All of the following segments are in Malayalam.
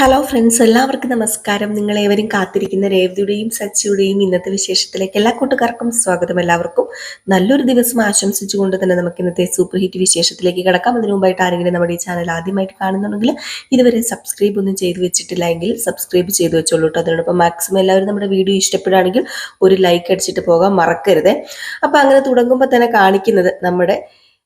ഹലോ ഫ്രണ്ട്സ് എല്ലാവർക്കും നമസ്കാരം. നിങ്ങൾ ഏവരും കാത്തിരിക്കുന്ന രേവതിയുടെയും സച്ചിയുടെയും ഇന്നത്തെ വിശേഷത്തിലേക്ക് എല്ലാ കൂട്ടുകാർക്കും സ്വാഗതം എല്ലാവർക്കും. നല്ലൊരു ദിവസം ആശംസിച്ചുകൊണ്ട് തന്നെ നമുക്ക് ഇന്നത്തെ സൂപ്പർ ഹിറ്റ് വിശേഷത്തിലേക്ക് കിടക്കാം. അതിനു മുമ്പായിട്ട് ആരെങ്കിലും നമ്മുടെ ഈ ചാനൽ ആദ്യമായിട്ട് കാണുന്നുണ്ടെങ്കിൽ ഇതുവരെ സബ്സ്ക്രൈബ് ഒന്നും ചെയ്തു വെച്ചിട്ടില്ല എങ്കിൽ സബ്സ്ക്രൈബ് ചെയ്ത് വെച്ചോളൂ കേട്ടോ അതിനോടൊപ്പം മാക്സിമം എല്ലാവരും നമ്മുടെ വീഡിയോ ഇഷ്ടപ്പെടുകയാണെങ്കിൽ ഒരു ലൈക്ക് അടിച്ചിട്ട് പോകാൻ മറക്കരുത്. അപ്പോൾ അങ്ങനെ തുടങ്ങുമ്പോൾ തന്നെ കാണിക്കുന്നത് നമ്മുടെ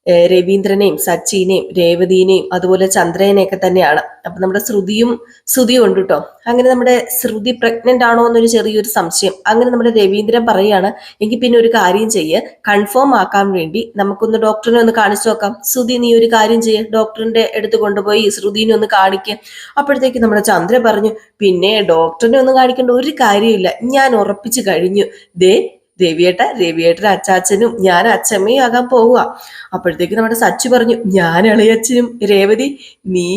രവീന്ദ്രനെയും സച്ചിനെയും രേവതിനെയും അതുപോലെ ചന്ദ്രനെയൊക്കെ തന്നെയാണ്. അപ്പൊ നമ്മുടെ ശ്രുതിയും ശ്രുതിയും ഉണ്ട് കേട്ടോ അങ്ങനെ നമ്മുടെ ശ്രുതി പ്രഗ്നന്റ് ആണോ എന്നൊരു ചെറിയൊരു സംശയം. അങ്ങനെ നമ്മുടെ രവീന്ദ്രൻ പറയാണ് എങ്കിൽ പിന്നെ ഒരു കാര്യം ചെയ്യ്. കൺഫേം ആക്കാൻ വേണ്ടി നമുക്കൊന്ന് ഡോക്ടറിനെ ഒന്ന് കാണിച്ചു നോക്കാം. ശ്രുതി നീ ഒരു കാര്യം ചെയ്യ്. ഡോക്ടറിന്റെ അടുത്ത് കൊണ്ടുപോയി ശ്രുതിനെ ഒന്ന് കാണിക്കുക അപ്പോഴത്തേക്ക് നമ്മുടെ ചന്ദ്രൻ പറഞ്ഞു പിന്നെ ഡോക്ടറിനെ ഒന്നും കാണിക്കേണ്ട ഒരു കാര്യമില്ല. ഞാൻ ഉറപ്പിച്ചു കഴിഞ്ഞു. ദേ രവിയേട്ട രവിയേട്ടൻ അച്ചാച്ചനും ഞാൻ അച്ഛമ്മയും ആകാൻ പോവുക. അപ്പോഴത്തേക്ക് നമ്മുടെ സച്ചു പറഞ്ഞു ഞാൻ ഇളയച്ചനും രേവതി നീ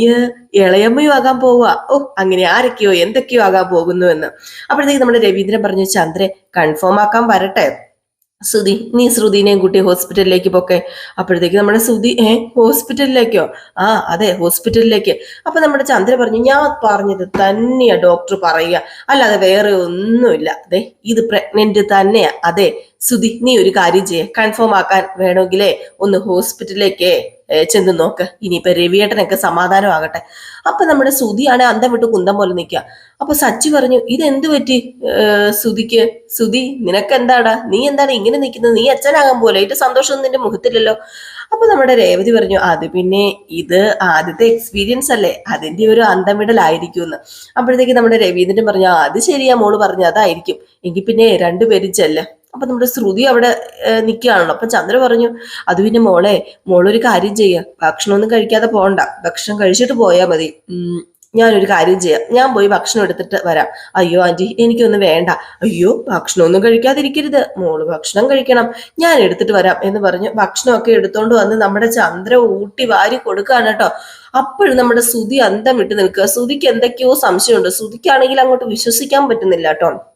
ഇളയമ്മയും ആകാൻ പോവുക. ഓ അങ്ങനെ ആരൊക്കെയോ എന്തൊക്കെയോ ആകാൻ പോകുന്നു എന്ന് അപ്പോഴത്തേക്ക് നമ്മുടെ രവീന്ദ്രൻ പറഞ്ഞു ചന്ദ്രെ കൺഫേം ആക്കാൻ വരട്ടെ. ശ്രുതി നീ ശ്രുതിനെയും കൂട്ടി ഹോസ്പിറ്റലിലേക്ക് പോക്കെ. അപ്പോഴത്തേക്ക് നമ്മുടെ ശ്രുതി ഏ ഹോസ്പിറ്റലിലേക്കോ? ആ അതെ ഹോസ്പിറ്റലിലേക്ക്. അപ്പൊ നമ്മുടെ ചന്ദ്ര പറഞ്ഞു ഞാൻ പറഞ്ഞത് തന്നെയാ ഡോക്ടർ പറയുക. അല്ലാതെ വേറെ ഒന്നുമില്ല. അതെ ഇത് പ്രഗ്നന്റ് തന്നെയാ. അതെ സുധി നീ ഒരു കാര്യം ചെയ്യേ. കൺഫേം ആക്കാൻ വേണമെങ്കിലേ ഒന്ന് ഹോസ്പിറ്റലിലേക്ക്. ചെന്ന് നോക്ക്. ഇനിയിപ്പൊ രവിയേട്ടനൊക്കെ സമാധാനമാകട്ടെ. അപ്പൊ നമ്മുടെ സുതിയാണ് അന്തം വിട്ട് കുന്തം പോലെ നിൽക്കുക അപ്പൊ സച്ചി പറഞ്ഞു ഇതെന്ത് പറ്റി? സുതിക്ക് സുതി സുധി നിനക്ക് എന്താടാ നീ എന്താണ് ഇങ്ങനെ നിൽക്കുന്നത് നീ അച്ഛനാകാൻ പോലെ ഏറ്റവും സന്തോഷം നിന്റെ മുഖത്തില്ലല്ലോ. അപ്പൊ നമ്മുടെ രേവതി പറഞ്ഞു അത് പിന്നെ ഇത് ആദ്യത്തെ എക്സ്പീരിയൻസ് അല്ലേ? അതിന്റെ ഒരു അന്തം വിടലായിരിക്കും എന്ന് അപ്പോഴത്തേക്ക് നമ്മുടെ രവീന്ദ്രൻ പറഞ്ഞു "ആ, അത് ശരിയാ മോൾ പറഞ്ഞു അതായിരിക്കും. എങ്കിൽ പിന്നെ രണ്ടുപേരും ചെല്ല. അപ്പൊ നമ്മുടെ ശ്രുതി അവിടെ നിൽക്കുകയാണല്ലോ അപ്പൊ ചന്ദ്ര പറഞ്ഞു അത് പിന്നെ മോളെ മോളൊരു കാര്യം ചെയ്യുക ഭക്ഷണമൊന്നും കഴിക്കാതെ പോകണ്ട ഭക്ഷണം കഴിച്ചിട്ട് പോയാൽ മതി. ഞാനൊരു കാര്യം ചെയ്യാം. ഞാൻ പോയി ഭക്ഷണം എടുത്തിട്ട് വരാം. അയ്യോ ആന്റി എനിക്കൊന്നും വേണ്ട. അയ്യോ ഭക്ഷണമൊന്നും കഴിക്കാതിരിക്കരുത്. മോൾ ഭക്ഷണം കഴിക്കണം. ഞാൻ എടുത്തിട്ട് വരാം. എന്ന് പറഞ്ഞ്. ഭക്ഷണമൊക്കെ എടുത്തോണ്ട് വന്ന് നമ്മുടെ ചന്ദ്ര ഊട്ടി വാരി കൊടുക്കുകയാണ് കേട്ടോ. അപ്പോഴും നമ്മുടെ സുതി അന്തം വിട്ട് നിൽക്കുക. സുതിക്ക് എന്തൊക്കെയോ സംശയമുണ്ട്. സുതിക്കാണെങ്കിൽ അങ്ങോട്ട് വിശ്വസിക്കാൻ പറ്റുന്നില്ല കേട്ടോ.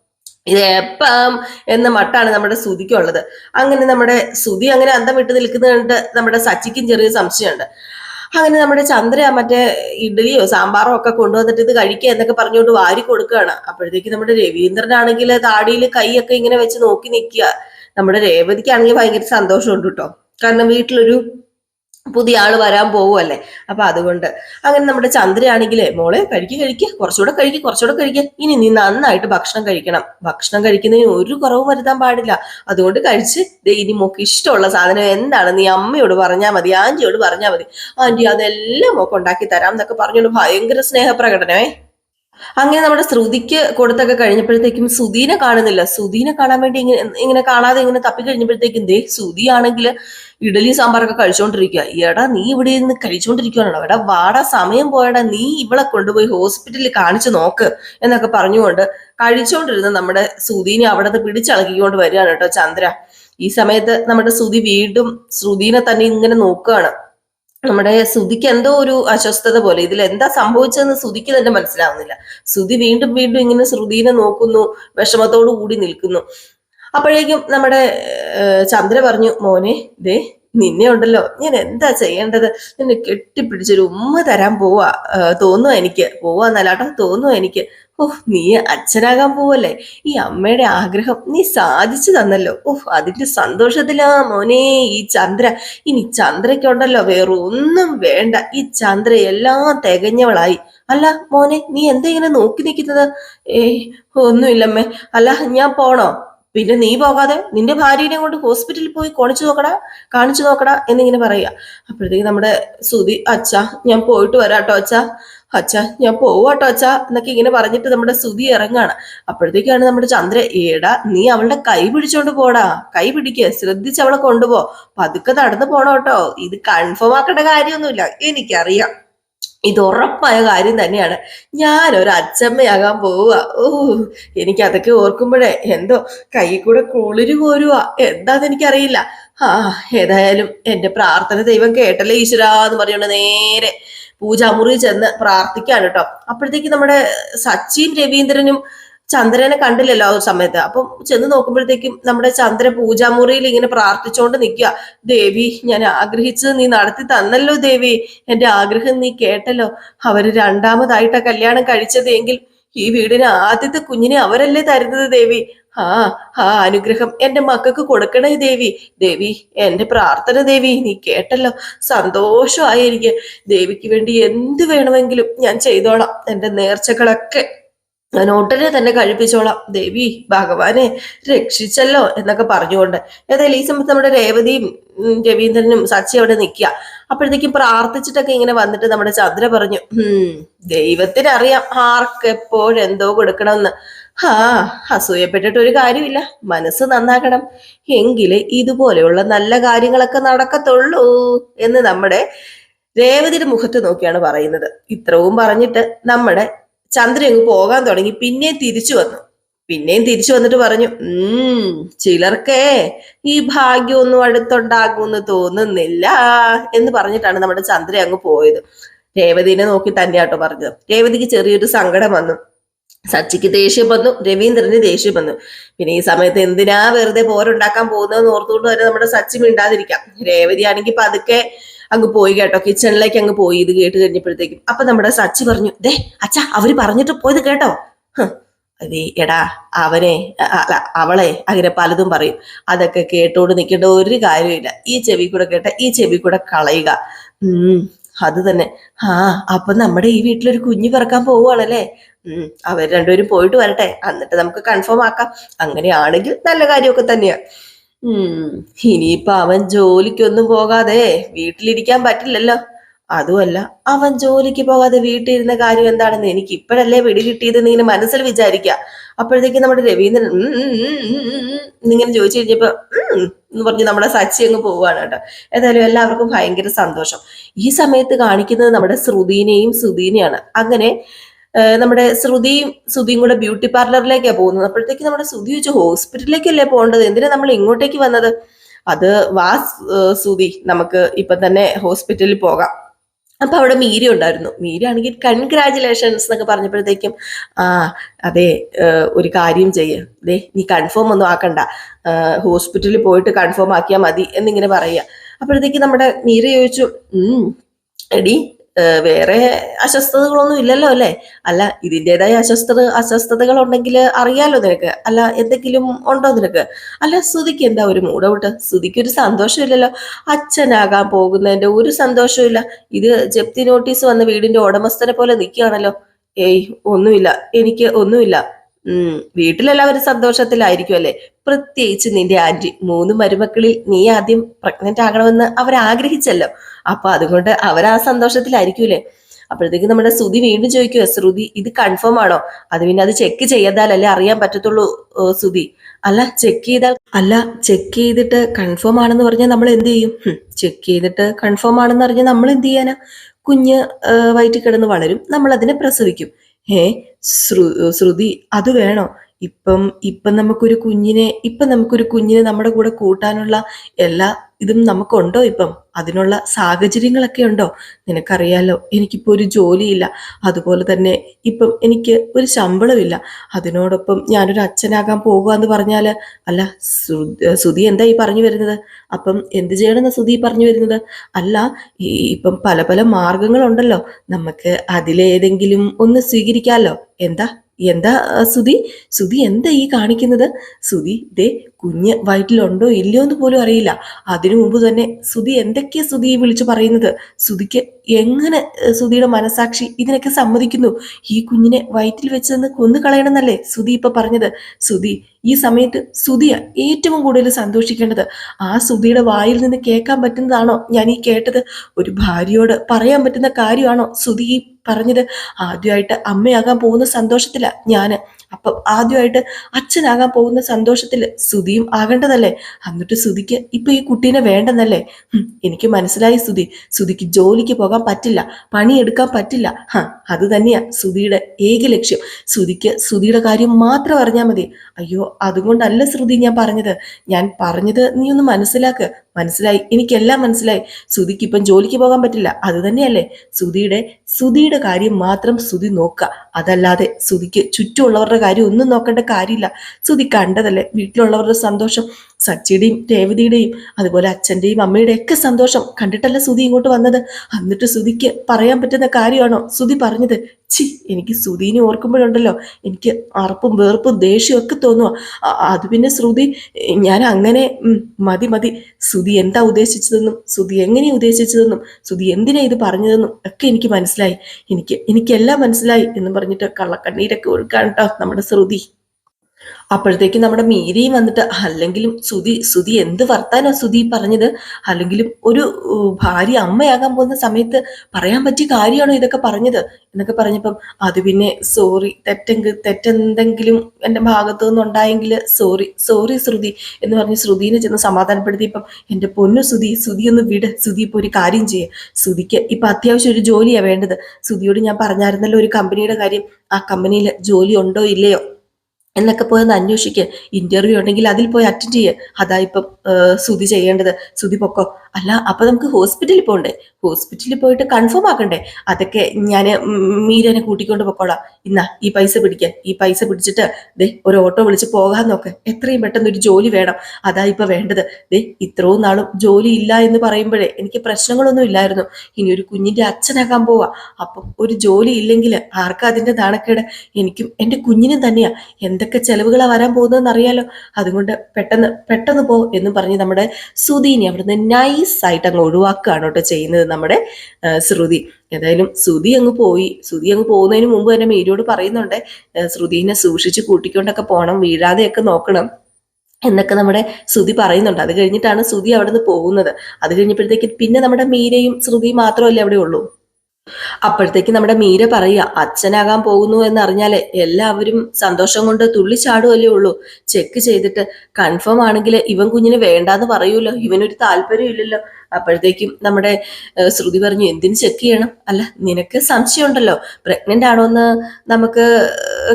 ഇത് എപ്പം എന്ന മട്ടാണ് നമ്മുടെ ശ്രുതിക്കുള്ളത്. അങ്ങനെ നമ്മുടെ ശ്രുതി അങ്ങനെ അന്തം വിട്ട് നിൽക്കുന്നത് കണ്ടിട്ട് നമ്മുടെ സച്ചിക്കും ചെറിയ സംശയമുണ്ട്. അങ്ങനെ നമ്മുടെ ചന്ദ്ര മറ്റേ ഇഡ്ഡലിയോ സാമ്പാറോ ഒക്കെ കൊണ്ടുവന്നിട്ട് ഇത് കഴിക്കുക എന്നൊക്കെ പറഞ്ഞുകൊണ്ട് വാരി കൊടുക്കുകയാണ്. അപ്പോഴത്തേക്ക് നമ്മുടെ രവീന്ദ്രനാണെങ്കിൽ താടിയിൽ കൈയൊക്കെ ഇങ്ങനെ വെച്ച് നോക്കി നിൽക്കുക. നമ്മുടെ രേവതിക്കാണെങ്കിൽ ഭയങ്കര സന്തോഷമുണ്ട് കേട്ടോ. കാരണം വീട്ടിലൊരു പുതിയ ആൾ വരാൻ പോവുമല്ലേ അപ്പൊ അതുകൊണ്ട് അങ്ങനെ നമ്മുടെ ചന്ദ്രയാണെങ്കിലേ മോളെ കഴിക്കുക കഴിക്കുക കുറച്ചുകൂടെ കഴിക്കുക കുറച്ചുകൂടെ കഴിക്കുക ഇനി നീ നന്നായിട്ട് ഭക്ഷണം കഴിക്കണം. ഭക്ഷണം കഴിക്കുന്നതിന് ഒരു കുറവും വരുത്താൻ പാടില്ല. അതുകൊണ്ട് കഴിച്ച് ഇനി മോക്ക് ഇഷ്ടമുള്ള സാധനം എന്താണ്? നീ അമ്മയോട് പറഞ്ഞാൽ മതി ആന്റിയോട് പറഞ്ഞാൽ മതി. ആന്റി അതെല്ലാം മോക്ക് ഉണ്ടാക്കി തരാം എന്നൊക്കെ പറഞ്ഞോളൂ ഭയങ്കര സ്നേഹപ്രകടനമേ. അങ്ങനെ നമ്മുടെ ശ്രുതിക്ക് കൊടുത്തൊക്കെ കഴിഞ്ഞപ്പോഴത്തേക്കും സുധീനെ കാണുന്നില്ല. സുധീനെ കാണാൻ വേണ്ടി ഇങ്ങനെ ഇങ്ങനെ കാണാതെ ഇങ്ങനെ തപ്പി കഴിഞ്ഞപ്പോഴത്തേക്കും ദേ സുധി ആണെങ്കിൽ ഇഡലി സാമ്പാറൊക്കെ കഴിച്ചോണ്ടിരിക്കുക എടാ നീ ഇവിടെ ഇരുന്ന് കഴിച്ചോണ്ടിരിക്കുവാണോ എടാ വാടാ സമയം പോയടാ. നീ ഇവളെ കൊണ്ടുപോയി ഹോസ്പിറ്റലിൽ കാണിച്ചു നോക്ക് എന്നൊക്കെ പറഞ്ഞുകൊണ്ട് കഴിച്ചോണ്ടിരുന്ന നമ്മുടെ സുധീനെ അവിടെ നിന്ന് പിടിച്ചളക്കിക്കൊണ്ട് വരികയാണ് കേട്ടോ ചന്ദ്ര. ഈ സമയത്ത് നമ്മുടെ സുധി വീണ്ടും ശ്രുതിനെ തന്നെ ഇങ്ങനെ നോക്കുകയാണ്. നമ്മുടെ സുധിക്ക് എന്തോ ഒരു അസ്വസ്ഥത പോലെ. ഇതിൽ എന്താ സംഭവിച്ചതെന്ന് സുധിക്ക് തന്നെ മനസ്സിലാവുന്നില്ല. സുധി വീണ്ടും വീണ്ടും ഇങ്ങനെ ശ്രുതിനെ നോക്കുന്നു വിഷമത്തോടു കൂടി നിൽക്കുന്നു. അപ്പോഴേക്കും നമ്മുടെ ചന്ദ്ര പറഞ്ഞു മോനെ ദേ നിന്നെ ഉണ്ടല്ലോ. ഞാൻ എന്താ ചെയ്യേണ്ടത്? നിന്നെ കെട്ടിപ്പിടിച്ചൊരു ഉമ്മ തരാൻ പോവാ. തോന്നുക എനിക്ക്. എനിക്ക് പോവാന്നല്ലാട്ടോ തോന്നുക എനിക്ക്. ഓഹ് നീ അച്ഛനാകാൻ പോവല്ലേ? ഈ അമ്മയുടെ ആഗ്രഹം നീ സാധിച്ചു തന്നല്ലോ. ഓഹ് അതിന്റെ സന്തോഷത്തിലാ മോനെ ഈ ചന്ദ്ര. ഇനി ചന്ദ്രയ്ക്കുണ്ടല്ലോ വേറെ ഒന്നും വേണ്ട. ഈ ചന്ദ്ര എല്ലാം തികഞ്ഞവളായി. അല്ല മോനെ നീ എന്താ ഇങ്ങനെ നോക്കി നിൽക്കുന്നത്? ഏയ് ഒന്നുമില്ലമ്മേ. അല്ല ഞാൻ പോണോ? പിന്നെ നീ പോകാതെ നിന്റെ ഭാര്യനെ കൊണ്ട് ഹോസ്പിറ്റലിൽ പോയി കാണിച്ചു നോക്കടാ കാണിച്ചു നോക്കടാ എന്നിങ്ങനെ പറയുക. അപ്പോഴത്തേക്ക് നമ്മുടെ സുതി അച്ഛ ഞാൻ പോയിട്ട് വരാട്ടോ അച്ഛാ. അച്ഛ ഞാൻ പോവാട്ടോ അച്ഛാ എന്നൊക്കെ ഇങ്ങനെ പറഞ്ഞിട്ട് നമ്മുടെ സുതി ഇറങ്ങാണ്. അപ്പോഴത്തേക്കാണ് നമ്മുടെ ചന്ദ്ര ഏടാ നീ അവളുടെ കൈ പിടിച്ചോണ്ട് പോടാ. കൈ പിടിക്കുക ശ്രദ്ധിച്ച് അവളെ കൊണ്ടുപോ. പതുക്കെ നടന്നു പോണോട്ടോ. ഇത് കൺഫേം ആക്കേണ്ട കാര്യമൊന്നുമില്ല. എനിക്കറിയാം. ഇത് ഉറപ്പായ കാര്യം തന്നെയാണ്. ഞാൻ ഒരു അച്ചമ്മയാകാൻ പോവുക. ഓ എനിക്ക് അതൊക്കെ ഓർക്കുമ്പോഴേ എന്തോ കൈ കൂടെ കുളിര് പോരുക എന്താന്ന് എനിക്കറിയില്ല. ആ ഏതായാലും എന്റെ പ്രാർത്ഥന ദൈവം കേട്ടല്ലേ ഈശ്വരാ എന്ന് പറഞ്ഞുകൊണ്ട് നേരെ പൂജാമുറി ചെന്ന് പ്രാർത്ഥിക്കാണ് കേട്ടോ. അപ്പോഴത്തേക്ക് നമ്മുടെ സച്ചിൻ രവീന്ദ്രനും ചന്ദ്രനെ കണ്ടില്ലല്ലോ ആ ഒരു സമയത്ത്. അപ്പം ചെന്ന് നോക്കുമ്പോഴത്തേക്കും നമ്മുടെ ചന്ദ്രൻ പൂജാമുറിയിൽ ഇങ്ങനെ പ്രാർത്ഥിച്ചുകൊണ്ട് നിൽക്കുക ദേവി ഞാൻ ആഗ്രഹിച്ചത് നീ നടത്തി തന്നല്ലോ ദേവി. എന്റെ ആഗ്രഹം നീ കേട്ടല്ലോ. അവർ രണ്ടാമതായിട്ടാ കല്യാണം കഴിച്ചത് എങ്കിൽ ഈ വീടിന് ആദ്യത്തെ കുഞ്ഞിനെ അവരല്ലേ തരുന്നത് ദേവി? ആ ആ അനുഗ്രഹം എന്റെ മക്കൾക്ക് കൊടുക്കണേ ദേവി. ദേവി എന്റെ പ്രാർത്ഥന ദേവി നീ കേട്ടല്ലോ. സന്തോഷമായി എനിക്ക് ദേവിക്ക് വേണ്ടി എന്ത് വേണമെങ്കിലും ഞാൻ ചെയ്തോളാം. എന്റെ നേർച്ചകളൊക്കെ ഞാൻ ഒട്ടനെ തന്നെ കഴിപ്പിച്ചോളാം. ദേവി ഭഗവാനെ രക്ഷിച്ചല്ലോ എന്നൊക്കെ പറഞ്ഞുകൊണ്ട്. ഏതായാലും ഈ സമയത്ത് നമ്മുടെ രേവതിയും രവീന്ദ്രനും സച്ചി അവിടെ നിൽക്കുക. അപ്പോഴത്തേക്കും പ്രാർത്ഥിച്ചിട്ടൊക്കെ ഇങ്ങനെ വന്നിട്ട് നമ്മുടെ ചന്ദ്ര പറഞ്ഞു ദൈവത്തിനറിയാം ആർക്കെപ്പോഴെന്തോ കൊടുക്കണമെന്ന്. ആ അസൂയപ്പെട്ടിട്ട് ഒരു കാര്യമില്ല. മനസ്സ് നന്നാക്കണം. എങ്കിലേ ഇതുപോലെയുള്ള നല്ല കാര്യങ്ങളൊക്കെ നടക്കത്തുള്ളൂ എന്ന് നമ്മുടെ രേവതിയുടെ മുഖത്ത് നോക്കിയാണ് പറയുന്നത്. ഇത്രവും പറഞ്ഞിട്ട് നമ്മുടെ ചന്ദ്ര അങ്ങ് പോകാൻ തുടങ്ങി. പിന്നെയും തിരിച്ചു വന്നു. പിന്നെയും തിരിച്ചു വന്നിട്ട് പറഞ്ഞു ഉം ചിലർക്കേ ഈ ഭാഗ്യമൊന്നും അടുത്തുണ്ടാകുമെന്ന് തോന്നുന്നില്ല എന്ന് പറഞ്ഞിട്ടാണ് നമ്മുടെ ചന്ദ്ര അങ്ങ് പോയത്. രേവതിനെ നോക്കി തന്നെയാട്ടോ പറഞ്ഞത്. രേവതിക്ക് ചെറിയൊരു സങ്കടം വന്നു. സച്ചിക്ക് ദേഷ്യം വന്നു. രവീന്ദ്രന് ദേഷ്യം വന്നു. പിന്നെ ഈ സമയത്ത് എന്തിനാ വെറുതെ പോരുണ്ടാക്കാൻ പോകുന്നതെന്ന് ഓർത്തുകൊണ്ട് തന്നെ നമ്മുടെ സച്ചി മിണ്ടാതിരിക്കാം. രേവതി ആണെങ്കിൽ പതുക്കെ അങ്ങ് പോയി കേട്ടോ. കിച്ചണിലേക്ക് അങ്ങ് പോയി. ഇത് കേട്ട് കഴിഞ്ഞപ്പോഴത്തേക്കും അപ്പൊ നമ്മുടെ സച്ചി പറഞ്ഞു ദേ അച്ഛാ അവർ പറഞ്ഞിട്ട് പോയത് കേട്ടോ. അതെ എടാ അവനെ അവളെ അങ്ങനെ പലതും പറയും. അതൊക്കെ കേട്ടോണ്ട് നിൽക്കേണ്ട ഒരു കാര്യമില്ല ഈ ചെവി കൂടെ കേട്ട ഈ ചെവി കൂടെ കളയുക. ഉം അത് തന്നെ. ആ അപ്പൊ നമ്മുടെ ഈ വീട്ടിലൊരു കുഞ്ഞു പിറക്കാൻ പോവുകയാണല്ലേ? ഉം അവർ രണ്ടുപേരും പോയിട്ട് വരട്ടെ. എന്നിട്ട് നമുക്ക് കൺഫേം ആക്കാം. അങ്ങനെയാണെങ്കിൽ നല്ല കാര്യമൊക്കെ തന്നെയാ. ഇനിയിപ്പൊ അവൻ ജോലിക്കൊന്നും പോകാതെ വീട്ടിലിരിക്കാൻ പറ്റില്ലല്ലോ. അതുമല്ല അവൻ ജോലിക്ക് പോകാതെ വീട്ടിൽ ഇരുന്ന കാര്യം എന്താണെന്ന് എനിക്ക് ഇപ്പോഴല്ലേ വെടി കിട്ടിയതെന്ന് ഇങ്ങനെ മനസ്സിൽ വിചാരിക്കുക. അപ്പോഴത്തേക്ക് നമ്മുടെ രവീന്ദ്രൻ ഇങ്ങനെ ചോദിച്ചു കഴിഞ്ഞപ്പോ എന്ന് പറഞ്ഞ് നമ്മുടെ സച്ചി അങ്ങ് പോവുകയാണ് കേട്ടോ. ഏതായാലും എല്ലാവർക്കും ഭയങ്കര സന്തോഷം. ഈ സമയത്ത് കാണിക്കുന്നത് നമ്മുടെ ശ്രുതിനെയും സുധീനെയാണ്. അങ്ങനെ നമ്മുടെ ശ്രുതിയും സുധിയും കൂടെ ബ്യൂട്ടി പാർലറിലേക്കാണ് പോകുന്നത്. അപ്പോഴത്തേക്ക് നമ്മുടെ സുധി ചോദിച്ചു ഹോസ്പിറ്റലിലേക്കല്ലേ പോകേണ്ടത്? എന്തിനാ നമ്മൾ ഇങ്ങോട്ടേക്ക് വന്നത്? അത് വാ ശ്രുതി നമുക്ക് ഇപ്പൊ തന്നെ ഹോസ്പിറ്റലിൽ പോകാം. അപ്പൊ അവിടെ മീര ഉണ്ടായിരുന്നു. മീര ആണെങ്കിൽ കൺഗ്രാചുലേഷൻസ് എന്നൊക്കെ പറഞ്ഞപ്പോഴത്തേക്കും ആ അതെ ഒരു കാര്യം ചെയ്യ്. ദേ നീ കൺഫേം ഒന്നും ആക്കണ്ട. ഹോസ്പിറ്റലിൽ പോയിട്ട് കൺഫേം ആക്കിയാൽ മതി എന്നിങ്ങനെ പറയുക. അപ്പോഴത്തേക്ക് നമ്മുടെ മീര ചോദിച്ചു ഉം എടി വേറെ അസ്വസ്ഥതകളൊന്നും ഇല്ലല്ലോ അല്ലേ? അല്ല ഇതിന്റെതായ അസ്വസ്ഥത അസ്വസ്ഥതകൾ ഉണ്ടെങ്കിൽ അറിയാലോ നിനക്ക്. അല്ല എന്തെങ്കിലും ഉണ്ടോ നിനക്ക്? അല്ല ശ്രുതിക്ക് എന്താ ഒരു മൂടൗട്ട് ശ്രുതിക്ക് ഒരു സന്തോഷമില്ലല്ലോ. അച്ഛനാകാൻ പോകുന്നതിന്റെ ഒരു സന്തോഷമില്ല ഇത് ജപ്തി നോട്ടീസ് വന്ന വീടിന്റെ ഉടമസ്ഥനെ പോലെ നിൽക്കുകയാണല്ലോ. ഏയ് ഒന്നുമില്ല. എനിക്ക് ഒന്നുമില്ല. വീട്ടിലെല്ലാവരും സന്തോഷത്തിലായിരിക്കും അല്ലെ? പ്രത്യേകിച്ച് നിന്റെ ആന്റി. മൂന്ന് മരുമക്കളിൽ നീ ആദ്യം പ്രഗ്നന്റ് ആകണമെന്ന് അവർ ആഗ്രഹിച്ചല്ലോ. അപ്പൊ അതുകൊണ്ട് അവർ ആ സന്തോഷത്തിലായിരിക്കൂലേ അപ്പോഴത്തേക്ക് നമ്മുടെ ശ്രുതി വീണ്ടും ചോദിക്കുക ശ്രുതി ഇത് കൺഫേം ആണോ? അത് പിന്നെ അത് ചെക്ക് ചെയ്താലല്ലേ അറിയാൻ പറ്റത്തുള്ളൂ ശ്രുതി? അല്ല ചെക്ക് ചെയ്താൽ അല്ല ചെക്ക് ചെയ്തിട്ട് കൺഫേം ആണെന്ന് പറഞ്ഞാൽ നമ്മൾ എന്ത് ചെയ്യും? ചെക്ക് ചെയ്തിട്ട് കൺഫേം ആണെന്ന് പറഞ്ഞാൽ നമ്മൾ എന്ത് ചെയ്യാനാ? കുഞ്ഞ് വയറ്റിൽ കിടന്ന് വളരും. നമ്മൾ അതിനെ പ്രസവിക്കും. ശ്രു ശ്രുതി അത് വേണോ? ഇപ്പം ഇപ്പം നമുക്കൊരു കുഞ്ഞിനെ ഇപ്പം നമുക്കൊരു കുഞ്ഞിനെ നമ്മുടെ കൂടെ കൂട്ടാനുള്ള എല്ലാ ഇതും നമുക്കുണ്ടോ ഇപ്പം? അതിനുള്ള സാഹചര്യങ്ങളൊക്കെ ഉണ്ടോ? നിനക്കറിയാലോ എനിക്കിപ്പോൾ ഒരു ജോലിയില്ല. അതുപോലെ തന്നെ ഇപ്പം എനിക്ക് ഒരു ശമ്പളമില്ല. അതിനോടൊപ്പം ഞാനൊരു അച്ഛനാകാൻ പോകുക എന്ന് പറഞ്ഞാൽ അല്ല സുതി എന്താ ഈ പറഞ്ഞു വരുന്നത്? അപ്പം എന്ത് ചെയ്യണമെന്ന് സുതി പറഞ്ഞു വരുന്നത്? അല്ല ഇപ്പം പല പല മാർഗങ്ങളുണ്ടല്ലോ. നമുക്ക് അതിലേതെങ്കിലും ഒന്ന് സ്വീകരിക്കാമല്ലോ എന്താ? എന്താ സുതി സുധി? എന്താ ഈ കാണിക്കുന്നത്? സുധി ദേ കുഞ്ഞ് വയറ്റിലുണ്ടോ ഇല്ലയോ എന്ന് പോലും അറിയില്ല. അതിനു മുമ്പ് തന്നെ സുധി എന്തൊക്കെയാ സുധി വിളിച്ചു പറയുന്നത്? സുധിക്ക് എങ്ങനെ സുധിയുടെ മനസാക്ഷി ഇതിനൊക്കെ സമ്മതിക്കുന്നു? ഈ കുഞ്ഞിനെ വയറ്റിൽ വെച്ച് നിന്ന് കൊന്നു കളയണമെന്നല്ലേ സുധി ഇപ്പൊ പറഞ്ഞത്? സുധി ഈ സമയത്ത് സുധിയ ഏറ്റവും കൂടുതൽ സന്തോഷിക്കേണ്ടത്. ആ സുധിയുടെ വായിൽ നിന്ന് കേൾക്കാൻ പറ്റുന്നതാണോ? ഞാൻ ഈ കേട്ടത് ഒരു ഭാര്യയോട് പറയാൻ പറ്റുന്ന കാര്യമാണോ? സുധി പറഞ്ഞത് ആദ്യമായിട്ട് അമ്മയാകാൻ പോകുന്ന സന്തോഷത്തില ഞാൻ. അപ്പം ആദ്യമായിട്ട് അച്ഛനാകാൻ പോകുന്ന സന്തോഷത്തിൽ സുതിയും ആകേണ്ടതല്ലേ? എന്നിട്ട് സുതിക്ക് ഇപ്പൊ ഈ കുട്ടീനെ വേണ്ടെന്നല്ലേ? എനിക്ക് മനസ്സിലായി സുതി സുതിക്ക് ജോലിക്ക് പോകാൻ പറ്റില്ല പണിയെടുക്കാൻ പറ്റില്ല. ഹാ അത് തന്നെയാ സുതിയുടെ ഏക ലക്ഷ്യം. സുതിക്ക് സുതിയുടെ കാര്യം മാത്രം അറിഞ്ഞാൽ മതി. അയ്യോ അതുകൊണ്ടല്ല ശ്രുതി ഞാൻ പറഞ്ഞത്. ഞാൻ പറഞ്ഞത് നീ ഒന്ന് മനസ്സിലാക്ക്. മനസ്സിലായി? എനിക്കെല്ലാം മനസ്സിലായി. സുധിക്ക് ഇപ്പം ജോലിക്ക് പോകാൻ പറ്റില്ല. അത് തന്നെയല്ലേ? സുധിയുടെ സുധിയുടെ കാര്യം മാത്രം സുധി നോക്കുക. അതല്ലാതെ സുധിക്ക് ചുറ്റുമുള്ളവരുടെ കാര്യം ഒന്നും നോക്കേണ്ട കാര്യമില്ല. സുധി കണ്ടതല്ലേ? വീട്ടിലുള്ളവരുടെ സന്തോഷം. സച്ചിയുടെയും രേവതിയുടെയും അതുപോലെ അച്ഛന്റെയും അമ്മയുടെയും ഒക്കെ സന്തോഷം കണ്ടിട്ടല്ല സുധി ഇങ്ങോട്ട് വന്നത്? എന്നിട്ട് സുധിക്ക് പറയാൻ പറ്റുന്ന കാര്യമാണോ? സുധി പറഞ്ഞത് ചി എനിക്ക് സുധീനെ ഓർക്കുമ്പോഴുണ്ടല്ലോ. എനിക്ക് അറപ്പും വേർപ്പും ദേഷ്യവും ഒക്കെ തോന്നുക അത് പിന്നെ ശ്രുതി ഞാൻ അങ്ങനെ മതി മതി. സുധി എന്താ ഉദ്ദേശിച്ചതെന്നും സുധി എങ്ങനെയാണ് ഉദ്ദേശിച്ചതെന്നും സുധി എന്തിനാ ഇത് പറഞ്ഞതെന്നും ഒക്കെ എനിക്ക് മനസ്സിലായി. എനിക്ക് എനിക്കെല്ലാം മനസ്സിലായി എന്ന് പറഞ്ഞിട്ട് കള്ളക്കണ്ണീരൊക്കെ ഒഴുക്കാൻ കേട്ടോ നമ്മുടെ ശ്രുതി. അപ്പോഴത്തേക്ക് നമ്മുടെ മീരയും വന്നിട്ട് അല്ലെങ്കിലും സുതി സുതി എന്ത് വർത്താനോ സുതി പറഞ്ഞത്? അല്ലെങ്കിലും ഒരു ഭാര്യ അമ്മയാകാൻ പോകുന്ന സമയത്ത് പറയാൻ പറ്റിയ കാര്യമാണോ ഇതൊക്കെ പറഞ്ഞത്? എന്നൊക്കെ പറഞ്ഞപ്പം അത് പിന്നെ സോറി തെറ്റെങ്കിൽ തെറ്റെന്തെങ്കിലും എന്റെ ഭാഗത്തു നിന്നുണ്ടായെങ്കിൽ സോറി സോറി ശ്രുതി എന്ന് പറഞ്ഞ് ശ്രുതിനെ ചെന്ന് സമാധാനപ്പെടുത്തിയപ്പം എന്റെ പൊന്നു സുതി സുതി ഒന്ന് വിട് സുതി ഇപ്പോൾ ഒരു കാര്യം ചെയ്യുക സുതിക്ക് ഇപ്പം അത്യാവശ്യം ഒരു ജോലിയാണ് വേണ്ടത്. സുതിയോട് ഞാൻ പറഞ്ഞായിരുന്നല്ലോ ഒരു കമ്പനിയുടെ കാര്യം. ആ കമ്പനിയിൽ ജോലി ഉണ്ടോ ഇല്ലയോ? എന്നൊക്കെ പോയി ഒന്ന് അന്വേഷിക്കുക ഇന്റർവ്യൂ ഉണ്ടെങ്കിൽ അതിൽ പോയി അറ്റൻഡ് ചെയ്യുക അതാ ഇപ്പം ശ്രുതി ചെയ്യേണ്ടത്. സുധി പൊക്കോ. അല്ല അപ്പൊ നമുക്ക് ഹോസ്പിറ്റലിൽ പോകണ്ടേ ഹോസ്പിറ്റലിൽ പോയിട്ട് കൺഫേം ആക്കണ്ടേ? അതൊക്കെ ഞാൻ മീരനെ കൂട്ടിക്കൊണ്ട് പൊക്കോളാം. ഇന്നാ ഈ പൈസ പിടിക്കാൻ ഈ പൈസ പിടിച്ചിട്ട് ദേ ഒരു ഓട്ടോ വിളിച്ച് പോകാൻ നോക്ക്. എത്രയും പെട്ടെന്ന് ഒരു ജോലി വേണം. അതാ ഇപ്പൊ വേണ്ടത്. ദേ ഇത്രയും നാളും ജോലി ഇല്ല എന്ന് പറയുമ്പോഴേ എനിക്ക് പ്രശ്നങ്ങളൊന്നും ഇല്ലായിരുന്നു. ഇനി ഒരു കുഞ്ഞിന്റെ അച്ഛനാകാൻ പോവാ. അപ്പം ഒരു ജോലി ഇല്ലെങ്കിൽ ആർക്കാ അതിന്റെ നാണക്കേട്? എനിക്കും എന്റെ കുഞ്ഞിനും തന്നെയാ. എന്തൊക്കെ ചെലവുകളാ വരാൻ പോകുന്നതെന്ന് അറിയാലോ അതുകൊണ്ട് പെട്ടെന്ന് പെട്ടെന്ന് പോ എന്ന് പറഞ്ഞ് നമ്മുടെ സുധീനെ അവിടുന്ന് നൈസ് ആയിട്ട് അങ്ങ് ഒഴിവാക്കുകയാണ് കേട്ടോ ചെയ്യുന്നത് നമ്മുടെ ശ്രുതി. ഏതായാലും ശ്രുതി അങ്ങ് പോയി. ശ്രുതി അങ്ങ് പോകുന്നതിന് മുമ്പ് തന്നെ മേരിയോട് പറയുന്നുണ്ട് ശ്രുതിനെ സൂക്ഷിച്ച് കൂട്ടിക്കൊണ്ടൊക്കെ പോകണം വീഴാതെയൊക്കെ നോക്കണം എന്നൊക്കെ നമ്മുടെ ശ്രുതി പറയുന്നുണ്ട്. അത് കഴിഞ്ഞിട്ടാണ് ശ്രുതി അവിടെ നിന്ന് പോകുന്നത്. അത് കഴിഞ്ഞപ്പോഴത്തേക്ക് പിന്നെ നമ്മുടെ മീരയും ശ്രുതിയും മാത്രമല്ലേ അവിടെ ഉള്ളൂ. അപ്പോഴത്തേക്ക് നമ്മുടെ മീര പറയുക അച്ഛനാകാൻ പോകുന്നു എന്നറിഞ്ഞാലേ എല്ലാവരും സന്തോഷം കൊണ്ട് തുള്ളിച്ചാടുമല്ലേ ഉള്ളൂ. ചെക്ക് ചെയ്തിട്ട് കൺഫേം ആണെങ്കിൽ ഇവൻ കുഞ്ഞിന് വേണ്ടാന്ന് പറയൂല്ലോ ഇവനൊരു താല്പര്യം ഇല്ലല്ലോ. അപ്പോഴത്തേക്കും നമ്മുടെ ശ്രുതി പറഞ്ഞു എന്തിന് ചെക്ക് ചെയ്യണം? അല്ല നിനക്ക് സംശയമുണ്ടല്ലോ. പ്രഗ്നന്റ് ആണോ എന്ന് നമുക്ക്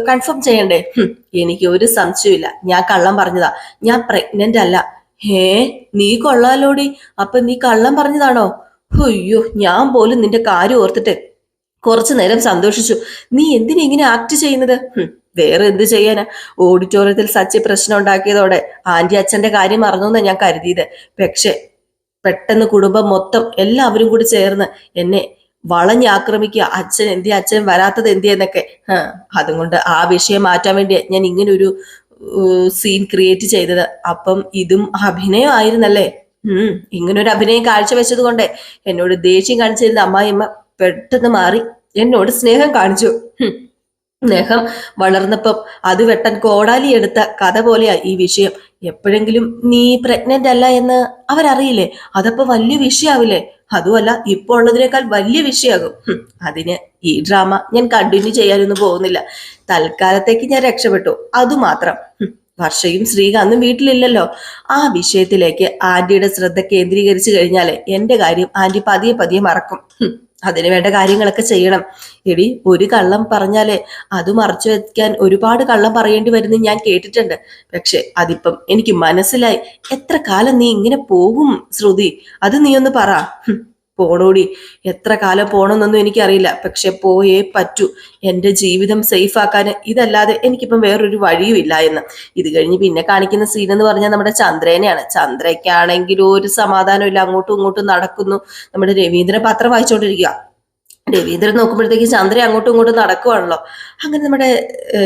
കൺഫേം ചെയ്യണ്ടേ? എനിക്ക് ഒരു സംശയമില്ല ഞാൻ കള്ളം പറഞ്ഞതാ. ഞാൻ പ്രഗ്നന്റ് അല്ല. ഹേ നീ കൊള്ളാലോടി. അപ്പൊ നീ കള്ളം പറഞ്ഞതാണോ? അയ്യോ ഞാൻ പോലും നിന്റെ കാര്യം ഓർത്തിട്ട് കുറച്ചു നേരം സന്തോഷിച്ചു. നീ എന്തിനാ ഇങ്ങനെ ആക്ട് ചെയ്യുന്നത്? വേറെ എന്ത് ചെയ്യാനാ? ഓഡിറ്റോറിയത്തിൽ സച്ചി പ്രശ്നം ഉണ്ടാക്കിയതോടെ ആന്റി അച്ഛന്റെ കാര്യം മറന്നു ഞാൻ കരുതിയത്. പക്ഷെ പെട്ടെന്ന് കുടുംബം മൊത്തം എല്ലാവരും കൂടി ചേർന്ന് എന്നെ വളഞ്ഞ് ആക്രമിക്കുക അച്ഛൻ എന്തിയാ അച്ഛൻ വരാത്തത് എന്തിയെന്നൊക്കെ. എന്നൊക്കെ അതുകൊണ്ട് ആ വിഷയം മാറ്റാൻ വേണ്ടി ഞാൻ ഇങ്ങനെ ഒരു സീൻ ക്രിയേറ്റ് ചെയ്തത്. അപ്പം ഇതും അഭിനയം ആയിരുന്നല്ലേ? ഉം ഇങ്ങനൊരു അഭിനയം കാഴ്ചവെച്ചത് കൊണ്ട് എന്നോട് ദേഷ്യം കാണിച്ചിരുന്ന അമ്മായിയമ്മ പെട്ടെന്ന് മാറി എന്നോട് സ്നേഹം കാണിച്ചു. സ്നേഹം വളർന്നപ്പം അത് വെട്ടൻ കോടാലി എടുത്ത കഥ പോലെയാ ഈ വിഷയം. എപ്പോഴെങ്കിലും നീ പ്രഗ്നന്റ് അല്ല എന്ന് അവരറിയില്ലേ? അതപ്പോ വലിയ വിഷയാവില്ലേ? അതുമല്ല ഇപ്പോൾ ഉള്ളതിനേക്കാൾ വലിയ വിഷയാകും. അതിന് ഈ ഡ്രാമ ഞാൻ കണ്ടിന്യൂ ചെയ്യാനൊന്നും പോകുന്നില്ല. തൽക്കാലത്തേക്ക് ഞാൻ രക്ഷപ്പെട്ടു. അതുമാത്രം. വർഷയും ശ്രീകാന്തും വീട്ടിലില്ലല്ലോ. ആ വിഷയത്തിലേക്ക് ആന്റിയുടെ ശ്രദ്ധ കേന്ദ്രീകരിച്ചു കഴിഞ്ഞാൽ എന്റെ കാര്യം ആന്റി പതിയെ പതിയെ മറക്കും. അതിനു വേണ്ട കാര്യങ്ങളൊക്കെ ചെയ്യണം. എടി ഒരു കള്ളം പറഞ്ഞാലേ അത് മറച്ചു വെക്കാൻ ഒരുപാട് കള്ളം പറയേണ്ടി വരുന്ന ഞാൻ കേട്ടിട്ടുണ്ട്. പക്ഷെ അതിപ്പം എനിക്ക് മനസ്സിലായി. എത്ര കാലം നീ ഇങ്ങനെ പോകും ശ്രുതി? അത് നീ ഒന്ന് പറ. പോണോടി. എത്ര കാലം പോണമെന്നൊന്നും എനിക്കറിയില്ല. പക്ഷെ പോയേ പറ്റൂ. എന്റെ ജീവിതം സേഫ് ആക്കാൻ ഇതല്ലാതെ എനിക്കിപ്പം വേറൊരു വഴിയും ഇല്ല എന്ന്. ഇത് കഴിഞ്ഞ് പിന്നെ കാണിക്കുന്ന സീൻ എന്ന് പറഞ്ഞാൽ നമ്മുടെ ചന്ദ്രനെയാണ്. ചന്ദ്രയ്ക്കാണെങ്കിലും ഒരു സമാധാനം ഇല്ല. അങ്ങോട്ടും ഇങ്ങോട്ടും നടക്കുന്നു. നമ്മുടെ രവീന്ദ്രൻ പത്രം വായിച്ചുകൊണ്ടിരിക്കുക രവീന്ദ്രൻ നോക്കുമ്പോഴത്തേക്ക് ചന്ദ്ര അങ്ങോട്ടും ഇങ്ങോട്ടും നടക്കുവാണല്ലോ. അങ്ങനെ നമ്മുടെ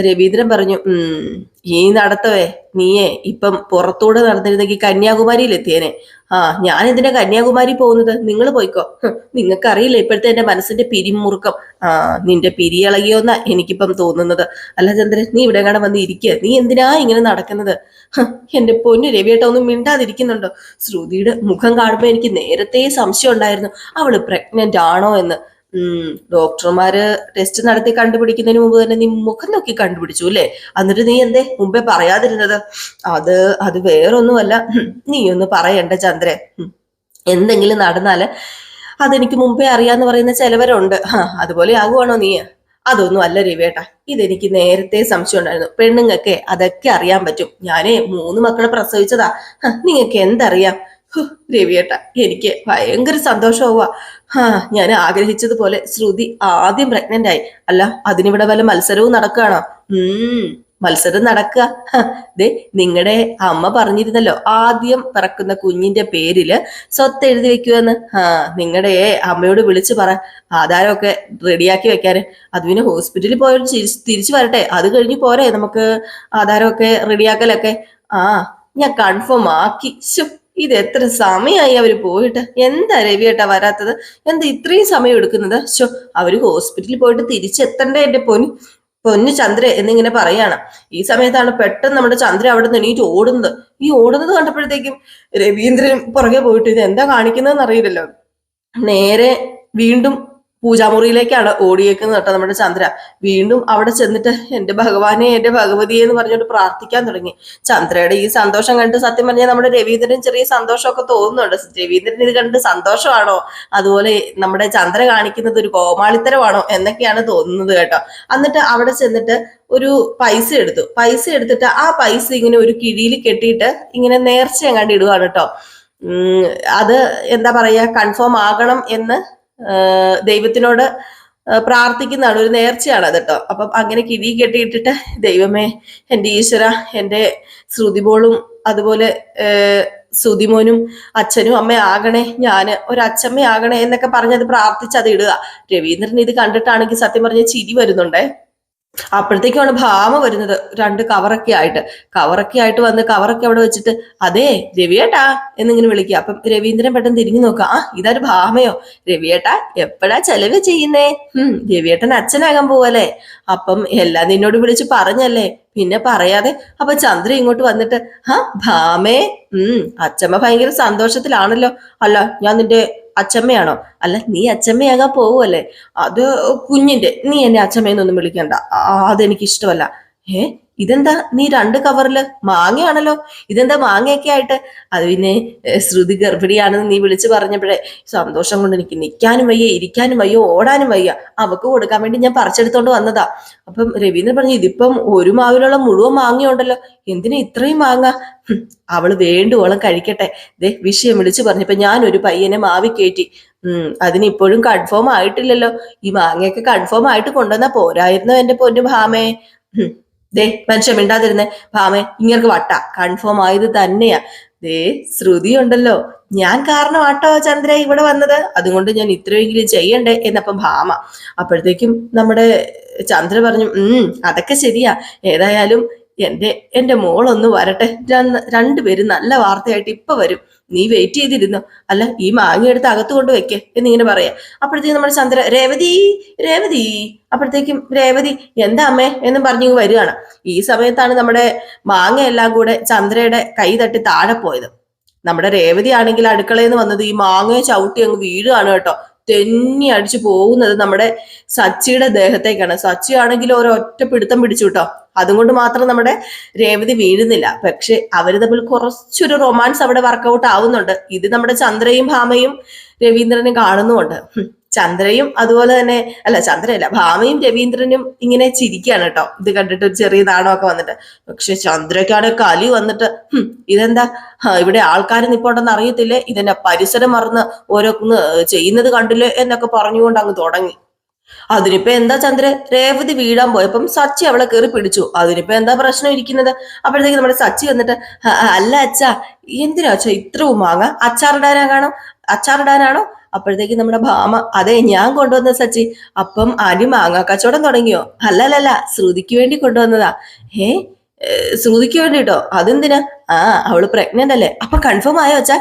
രവീന്ദ്രൻ പറഞ്ഞു ഉം ഈ നടത്തവേ നീയേ ഇപ്പം പുറത്തൂടെ നടന്നിരുന്നെങ്കിൽ കന്യാകുമാരിയിൽ എത്തിയേനെ. ആ ഞാൻ എന്തിനാ കന്യാകുമാരി പോകുന്നത്? നിങ്ങൾ പോയിക്കോ. നിങ്ങൾക്കറിയില്ല ഇപ്പോഴത്തെ എന്റെ മനസ്സിന്റെ പിരിമുറുക്കം? ആ നിന്റെ പിരിയിളകിയോന്നാ എനിക്കിപ്പം തോന്നുന്നത്. അല്ല ചന്ദ്രൻ നീ ഇവിടെ കാണാൻ വന്ന് ഇരിക്കുക നീ എന്തിനാ ഇങ്ങനെ നടക്കുന്നത്? എന്റെ പൊന്നു രവിയേട്ട ഒന്നും മിണ്ടാതിരിക്കുന്നുണ്ടോ? ശ്രുതിയുടെ മുഖം കാണുമ്പോൾ എനിക്ക് നേരത്തെ സംശയം ഉണ്ടായിരുന്നു അവൾ പ്രഗ്നന്റ് ആണോ എന്ന്. ഡോക്ടർമാര് ടെസ്റ്റ് നടത്തി കണ്ടുപിടിക്കുന്നതിന് മുമ്പ് തന്നെ നീ മുഖം നോക്കി കണ്ടുപിടിച്ചു അല്ലേ? എന്നിട്ട് നീ എന്തേ? മുമ്പേ പറയാതിരുന്നത്. അത് അത് വേറൊന്നുമല്ല. നീ ഒന്ന് പറയണ്ട ചന്ദ്രൻ എന്തെങ്കിലും നടന്നാൽ അതെനിക്ക് മുമ്പേ അറിയാന്ന് പറയുന്ന ചിലവരുണ്ട്. അതുപോലെ ആകുവാണോ നീ? അതൊന്നും അല്ല രവിയേട്ട. ഇതെനിക്ക് നേരത്തെ സംശയം ഉണ്ടായിരുന്നു. പെണ്ണുങ്ങൾക്ക് അതൊക്കെ അറിയാൻ പറ്റും. ഞാനേ മൂന്ന് മക്കളെ പ്രസവിച്ചതാ. നിങ്ങൾക്ക് എന്തറിയാം? രവിയേട്ട എനിക്ക് ഭയങ്കര സന്തോഷമാവുക ഹാ ഞാൻ ആഗ്രഹിച്ചതുപോലെ ശ്രുതി ആദ്യം പ്രഗ്നന്റ് ആയി. അല്ല അതിനിവിടെ വല്ല മത്സരവും നടക്കുകയാണോ? ഉം മത്സരം നടക്കുക. ദേ നിങ്ങളുടെ അമ്മ പറഞ്ഞിരുന്നല്ലോ ആദ്യം പിറക്കുന്ന കുഞ്ഞിന്റെ പേരിൽ സ്വത്ത് എഴുതി വെക്കുമെന്ന് ആ നിങ്ങളുടെ അമ്മയോട് വിളിച്ചു പറ. ആധാരമൊക്കെ റെഡിയാക്കി വെക്കാൻ അത് പിന്നെ ഹോസ്പിറ്റലിൽ പോയൊരു തിരിച്ച് വരട്ടെ. അത് കഴിഞ്ഞ് പോരെ നമുക്ക് ആധാരമൊക്കെ റെഡിയാക്കലൊക്കെ. ആ ഞാൻ കൺഫേം ആക്കി. ഇത് എത്ര സമയമായി അവർ പോയിട്ട്? എന്താ രവിയേട്ടാ വരാത്തത്? എന്താ ഇത്രയും സമയം എടുക്കുന്നത്? ശോ അവർ ഹോസ്പിറ്റലിൽ പോയിട്ട് തിരിച്ചെത്തണ്ടേ എന്റെ പൊന്നു പൊന്നു ചന്ദ്ര എന്നിങ്ങനെ പറയാണ്. ഈ സമയത്താണ് പെട്ടെന്ന് നമ്മുടെ ചന്ദ്ര അവിടെ നിന്ന് എണീറ്റ് ഓടുന്നത്. ഈ ഓടുന്നത് കണ്ടപ്പോഴത്തേക്കും രവീന്ദ്രൻ പുറകെ പോയിട്ട് ഇത് എന്താ കാണിക്കുന്നതെന്ന് അറിയില്ലല്ലോ. നേരെ വീണ്ടും പൂജാമുറിയിലേക്കാണ് ഓടിയേക്കുന്നത് കേട്ടോ നമ്മുടെ ചന്ദ്ര. വീണ്ടും അവിടെ ചെന്നിട്ട് എന്റെ ഭഗവാനെ എന്റെ ഭഗവതിയെ എന്ന് പറഞ്ഞുകൊണ്ട് പ്രാർത്ഥിക്കാൻ തുടങ്ങി. ചന്ദ്രയുടെ ഈ സന്തോഷം കണ്ട് സത്യം പറഞ്ഞാൽ നമ്മുടെ രവീന്ദ്രൻ ചെറിയ സന്തോഷമൊക്കെ തോന്നുന്നുണ്ട്. രവീന്ദ്രൻ ഇത് കണ്ട് സന്തോഷമാണോ? അതുപോലെ നമ്മുടെ ചന്ദ്ര കാണിക്കുന്നത് ഒരു കോമാളിത്തരമാണോ എന്നൊക്കെയാണ് തോന്നുന്നത് കേട്ടോ. എന്നിട്ട് അവിടെ ചെന്നിട്ട് ഒരു പൈസ എടുത്തു. പൈസ എടുത്തിട്ട് ആ പൈസ ഇങ്ങനെ ഒരു കിഴിയിൽ കെട്ടിയിട്ട് ഇങ്ങനെ നേർച്ച എങ്ങാണ്ട് ഇടുകയാണ് കേട്ടോ അത് എന്താ പറയാ കൺഫേം ആകണം എന്ന് ദൈവത്തിനോട് പ്രാർത്ഥിക്കുന്നതാണ്. ഒരു നേർച്ചയാണ് അത് കേട്ടോ. അപ്പം അങ്ങനെ കിഴി കെട്ടിയിട്ടിട്ട് ദൈവമേ എന്റെ ഈശ്വര എന്റെ ശ്രുതിബോളും അതുപോലെ ശ്രുതിമോനും അച്ഛനും അമ്മ ആകണേ ഞാൻ ഒരു അച്ഛമ്മ ആകണേ എന്നൊക്കെ പറഞ്ഞത് പ്രാർത്ഥിച്ച് അത് ഇടുക. രവീന്ദ്രൻ ഇത് കണ്ടിട്ടാണെങ്കിൽ സത്യം പറഞ്ഞ ചിരി വരുന്നുണ്ടേ. അപ്പോഴത്തേക്കാണ് ഭാമ വരുന്നത്. രണ്ട് കവറൊക്കെ ആയിട്ട്. കവറൊക്കെ ആയിട്ട് വന്ന് കവറൊക്കെ അവിടെ വെച്ചിട്ട് അതെ രവിയേട്ടാ എന്നിങ്ങനെ വിളിക്കുക. അപ്പം രവീന്ദ്രൻ പെട്ടെന്ന് തിരിഞ്ഞു നോക്കാം ആ ഇതൊരു ഭാമയോ? രവിയേട്ടാ എപ്പോഴാ ചെലവ് ചെയ്യുന്നേ? ഉം രവിയേട്ടൻ അച്ഛനാകാൻ പോവല്ലേ. അപ്പം എല്ലാം നിന്നോട് വിളിച്ച് പറഞ്ഞല്ലേ. പിന്നെ പറയാതെ അപ്പൊ ചന്ദ്ര ഇങ്ങോട്ട് വന്നിട്ട് ഹാ ഭാമേ ഉം അച്ഛമ്മ ഭയങ്കര സന്തോഷത്തിലാണല്ലോ. അല്ല ഞാൻ നിന്റെ അച്ഛമ്മയാണോ അല്ല നീ അച്ചമ്മയാകാൻ പോവുമല്ലേ അത് കുഞ്ഞിന്റെ നീ എന്നെ അച്ചമ്മയെന്നൊന്നും വിളിക്കണ്ട. അതെനിക്ക് ഇഷ്ടമല്ല ഏ? ഇതെന്താ നീ രണ്ട് കവറിൽ മാങ്ങയാണല്ലോ? ഇതെന്താ മാങ്ങയൊക്കെ ആയിട്ട്? അത് പിന്നെ ശ്രുതി ഗർഭിണിയാണെന്ന് നീ വിളിച്ചു പറഞ്ഞപ്പോഴേ സന്തോഷം കൊണ്ട് എനിക്ക് നിൽക്കാനും വയ്യ ഇരിക്കാനും വയ്യ ഓടാനും വയ്യ. അവക്ക് കൊടുക്കാൻ വേണ്ടി ഞാൻ പറിച്ചെടുത്തോണ്ട് വന്നതാ. അപ്പം രവീന്ദ്രൻ പറഞ്ഞു ഇതിപ്പം ഒരു മാവിലുള്ള മുഴുവൻ മാങ്ങയുണ്ടല്ലോ. എന്തിനാ ഇത്രയും മാങ്ങ? അവൾ വേണ്ടുവോളം കഴിക്കട്ടെ. ദേ വിഷയം വിളിച്ചു പറഞ്ഞപ്പോ ഞാൻ ഒരു പയ്യനെ മാവി കയറ്റി ഉം അതിന് ഇപ്പോഴും കൺഫേം ആയിട്ടില്ലല്ലോ. ഈ മാങ്ങയൊക്കെ കൺഫേം ആയിട്ട് കൊണ്ടുവന്നാ പോരായിരുന്നോ എന്റെ പൊന്നു ഭാമേ? ദേ മനുഷ്യ മിണ്ടാതിരുന്നേ. ഭാമേ ഇങ്ങനെ വട്ട. കൺഫേം ആയത് തന്നെയാ. ദേ ശ്രുതി ഉണ്ടല്ലോ ഞാൻ കാരണം ആട്ടോ ചന്ദ്ര ഇവിടെ വന്നത്. അതുകൊണ്ട് ഞാൻ ഇത്രയെങ്കിലും ചെയ്യണ്ടേ എന്നപ്പം ഭാമ. അപ്പോഴത്തേക്കും നമ്മുടെ ചന്ദ്ര പറഞ്ഞു ഉം അതൊക്കെ ശരിയാ. ഏതായാലും എന്റെ എന്റെ മോളൊന്ന് വരട്ടെ. രണ്ട് രണ്ടുപേരും നല്ല വാർത്തയായിട്ട് ഇപ്പൊ വരും. നീ വെയിറ്റ് ചെയ്തിരുന്നോ? അല്ല ഈ മാങ്ങ എടുത്ത് അകത്ത് കൊണ്ട് വെക്കേ എന്നിങ്ങനെ പറയാ. അപ്പോഴത്തേക്കും നമ്മുടെ ചന്ദ്ര രേവതി രേവതി. അപ്പോഴത്തേക്കും രേവതി എന്താ അമ്മേ? എന്നും പറഞ്ഞു വരികയാണ്. ഈ സമയത്താണ് നമ്മുടെ മാങ്ങ എല്ലാം കൂടെ ചന്ദ്രയുടെ കൈ തട്ടി താഴെ പോയത്. നമ്മുടെ രേവതി ആണെങ്കിൽ അടുക്കളയിൽ നിന്ന് വന്നത് ഈ മാങ്ങയെ ചവിട്ടി അങ്ങ് വീഴുകയാണ് കേട്ടോ. തെന്നി അടിച്ചു പോകുന്നത് നമ്മുടെ സച്ചിയുടെ ദേഹത്തേക്കാണ്. സച്ചി ആണെങ്കിൽ ഒരൊറ്റ പിടുത്തം പിടിച്ചു കേട്ടോ. അതുകൊണ്ട് മാത്രം നമ്മുടെ രേവതി വീഴുന്നില്ല. പക്ഷെ അവർ തമ്മിൽ കുറച്ചൊരു റൊമാൻസ് അവിടെ വർക്കൗട്ട് ആവുന്നുണ്ട്. ഇത് നമ്മുടെ ചന്ദ്രയും ഭാമയും രവീന്ദ്രനും കാണുന്നുമുണ്ട്. ചന്ദ്രയും അതുപോലെ തന്നെ അല്ല ചന്ദ്രയല്ല ഭാമയും രവീന്ദ്രനും ഇങ്ങനെ ചിരിക്കുകയാണ് കേട്ടോ. ഇത് കണ്ടിട്ട് ഒരു ചെറിയ നാണമൊക്കെ വന്നിട്ട്. പക്ഷെ ചന്ദ്രയ്ക്കാണ് കലി വന്നിട്ട് ഇതെന്താ? ഇവിടെ ആൾക്കാർ നിപ്പോണ്ടെന്ന് അറിയത്തില്ലേ? ഇതെന്നെ പരിസരം മറന്ന് ഓരോന്ന് ചെയ്യുന്നത് കണ്ടില്ലേ എന്നൊക്കെ പറഞ്ഞുകൊണ്ട് അങ്ങ് തുടങ്ങി. അതിനിപ്പോ എന്താ ചന്ദ്ര രേവതി വീഴാൻ പോയപ്പം സച്ചി അവളെ കയറി പിടിച്ചു. അതിനിപ്പോ എന്താ പ്രശ്നം ഇരിക്കുന്നത്? അപ്പോഴത്തേക്ക് നമ്മുടെ സച്ചി വന്നിട്ട് "ആ, ആ, അല്ല അച്ഛാ എന്തിനാ അച്ഛാ ഇത്രയും മാങ്ങ? അച്ചാറിടാനാണോ അച്ചാറിടാനാണോ? അപ്പോഴത്തേക്ക് നമ്മുടെ ഭാമ അതെ ഞാൻ കൊണ്ടുവന്ന സച്ചി അപ്പം ആദ്യം മാങ്ങ കച്ചവടം തുടങ്ങിയോ? അല്ലല്ലല്ല ശ്രുതിക്ക് വേണ്ടി കൊണ്ടുവന്നതാ. ഏ, ശ്രുതിക്ക് വേണ്ടിട്ടോ? അതെന്തിനാ? ആ അവൾ പ്രഗ്നന്റ് അല്ലേ. അപ്പൊ കൺഫേം ആയോ അച്ഛാ?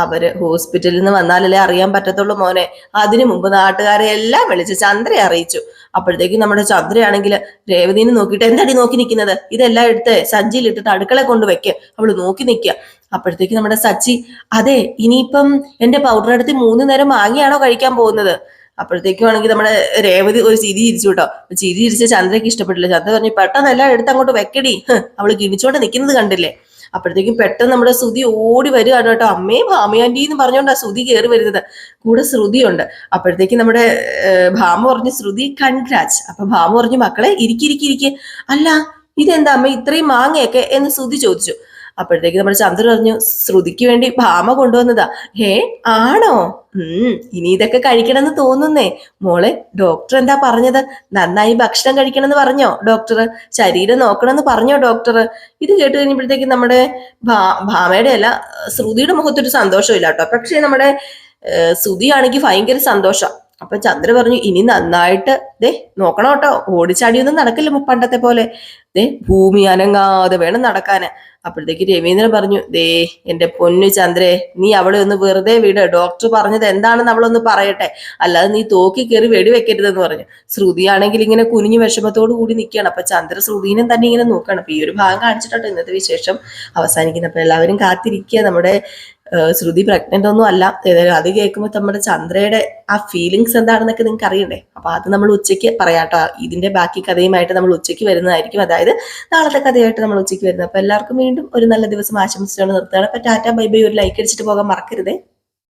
അവർ ഹോസ്പിറ്റലിൽ നിന്ന് വന്നാലല്ലേ അറിയാൻ പറ്റത്തുള്ളൂ മോനെ. അതിനു മുമ്പ് നാട്ടുകാരെ എല്ലാം വിളിച്ച് ചന്ദ്രയെ അറിയിച്ചു. അപ്പോഴത്തേക്കും നമ്മുടെ ചന്ദ്രയാണെങ്കിൽ രേവതിനെ നോക്കിയിട്ട് എന്താടി നോക്കി നിൽക്കുന്നത്? ഇതെല്ലാം എടുത്ത് സജ്ജിയിൽ ഇട്ടിട്ട് അടുക്കള കൊണ്ട് വെക്ക്. അവൾ നോക്കി നിൽക്കുക. അപ്പോഴത്തേക്ക് നമ്മുടെ സച്ചി അതെ ഇനിയിപ്പം എന്റെ പൗഡർ എടുത്ത് മൂന്ന് നേരം മാങ്ങിയാണോ കഴിക്കാൻ പോകുന്നത്? അപ്പോഴത്തേക്കും ആണെങ്കിൽ നമ്മുടെ രേവതി ഒരു ചിരി ചിരിച്ചു കേട്ടോ. ചിരി ചിരിച്ച ചന്ദ്രയ്ക്ക് ഇഷ്ടപ്പെട്ടില്ല. ചന്ദ്ര പറഞ്ഞു പെട്ടെന്ന് എല്ലാം എടുത്ത് അങ്ങോട്ട് വെക്കടി. അവൾ കിണിച്ചോണ്ട് നിൽക്കുന്നത് കണ്ടില്ലേ? അപ്പോഴത്തേക്കും പെട്ടെന്ന് നമ്മുടെ ശ്രുതി ഓടി വരികയാണ് കേട്ടോ. അമ്മേ ഭാമയാന്റി എന്ന് പറഞ്ഞുകൊണ്ടാണ് ശ്രുതി കയറി വരുന്നത്. കൂടെ ശ്രുതിയുണ്ട്. അപ്പോഴത്തേക്കും നമ്മുടെ ഭാമ പറഞ്ഞു ശ്രുതി കൺഗ്രാറ്റ്സ് അപ്പൊ ഭാമ പറഞ്ഞു മക്കളെ ഇരിക്കിരിക്കിരിക്കെ അല്ല ഇതെന്താ അമ്മ ഇത്രയും മാങ്ങയൊക്കെ? എന്ന് ശ്രുതി ചോദിച്ചു. അപ്പോഴത്തേക്ക് നമ്മുടെ ചന്ദ്രൻ പറഞ്ഞു ശ്രുതിക്ക് വേണ്ടി ഭാമ കൊണ്ടുവന്നതാ. ഹേ ആണോ? ഉം ഇനി ഇതൊക്കെ കഴിക്കണമെന്ന് തോന്നുന്നേ. മോളെ ഡോക്ടർ എന്താ പറഞ്ഞത്? നന്നായി ഭക്ഷണം കഴിക്കണമെന്ന് പറഞ്ഞോ ഡോക്ടർ ശരീരം നോക്കണമെന്ന് പറഞ്ഞോ ഡോക്ടർ ഇത് കേട്ട് കഴിഞ്ഞപ്പോഴത്തേക്ക് നമ്മുടെ ഭാ- ഭാമയുടെ അല്ല ശ്രുതിയുടെ മുഖത്തൊരു സന്തോഷമില്ല കേട്ടോ. പക്ഷേ നമ്മുടെ ശ്രുതിയാണെങ്കിൽ ഭയങ്കര സന്തോഷം. അപ്പൊ ചന്ദ്ര പറഞ്ഞു ഇനി നന്നായിട്ട് ദേ നോക്കണം കേട്ടോ. ഓടിച്ചാടിയൊന്നും നടക്കില്ല പണ്ടത്തെ പോലെ. ദേ ഭൂമി അനങ്ങാതെ വേണം നടക്കാന്. അപ്പോഴത്തേക്ക് രവീന്ദ്രൻ പറഞ്ഞു ദേ എന്റെ പൊന്നു ചന്ദ്രേ നീ അവളെ ഒന്ന് വെറുതെ വിട്. ഡോക്ടർ പറഞ്ഞത് എന്താണെന്ന് അവളൊന്ന് പറയട്ടെ. അല്ലാതെ നീ തോക്കി കയറി വെടിവെക്കരുതെന്ന് പറഞ്ഞു. ശ്രുതിയാണെങ്കിൽ ഇങ്ങനെ കുനിഞ്ഞു വിഷമത്തോടു കൂടി നിൽക്കുകയാണ്. അപ്പൊ ചന്ദ്ര ശ്രുതിനെ തന്നെ ഇങ്ങനെ നോക്കണം അപ്പൊ ഈ ഒരു ഭാഗം കാണിച്ചിട്ടോ ഇന്നത്തെ വിശേഷം. അവസാനിക്കുന്നത് അപ്പൊ എല്ലാവരും കാത്തിരിക്കുക. നമ്മുടെ ശ്രുതി പ്രഗ്നന്റ് ഒന്നും അല്ല. ഏതായാലും അത് കേൾക്കുമ്പോൾ നമ്മുടെ ചന്ദ്രയുടെ ആ ഫീലിങ്സ് എന്താണെന്നൊക്കെ നിങ്ങൾക്ക് അറിയണ്ടേ അപ്പൊ അത് നമ്മൾ ഉച്ചയ്ക്ക് പറയാട്ടോ ഇതിന്റെ ബാക്കി കഥയുമായിട്ട് നമ്മൾ ഉച്ചയ്ക്ക് വരുന്നതായിരിക്കും. അതായത് നാളത്തെ കഥയായിട്ട് നമ്മൾ ഉച്ചയ്ക്ക് വരുന്നത്. അപ്പൊ എല്ലാവർക്കും വീണ്ടും ഒരു നല്ല ദിവസം ആശംസിച്ചുകൊണ്ട് നിർത്തുകയാണ്. അപ്പൊ ടാറ്റ ബൈ ബൈ. ഒരു ലൈക്ക് അടിച്ചിട്ട് പോകാൻ മറക്കരുതേ.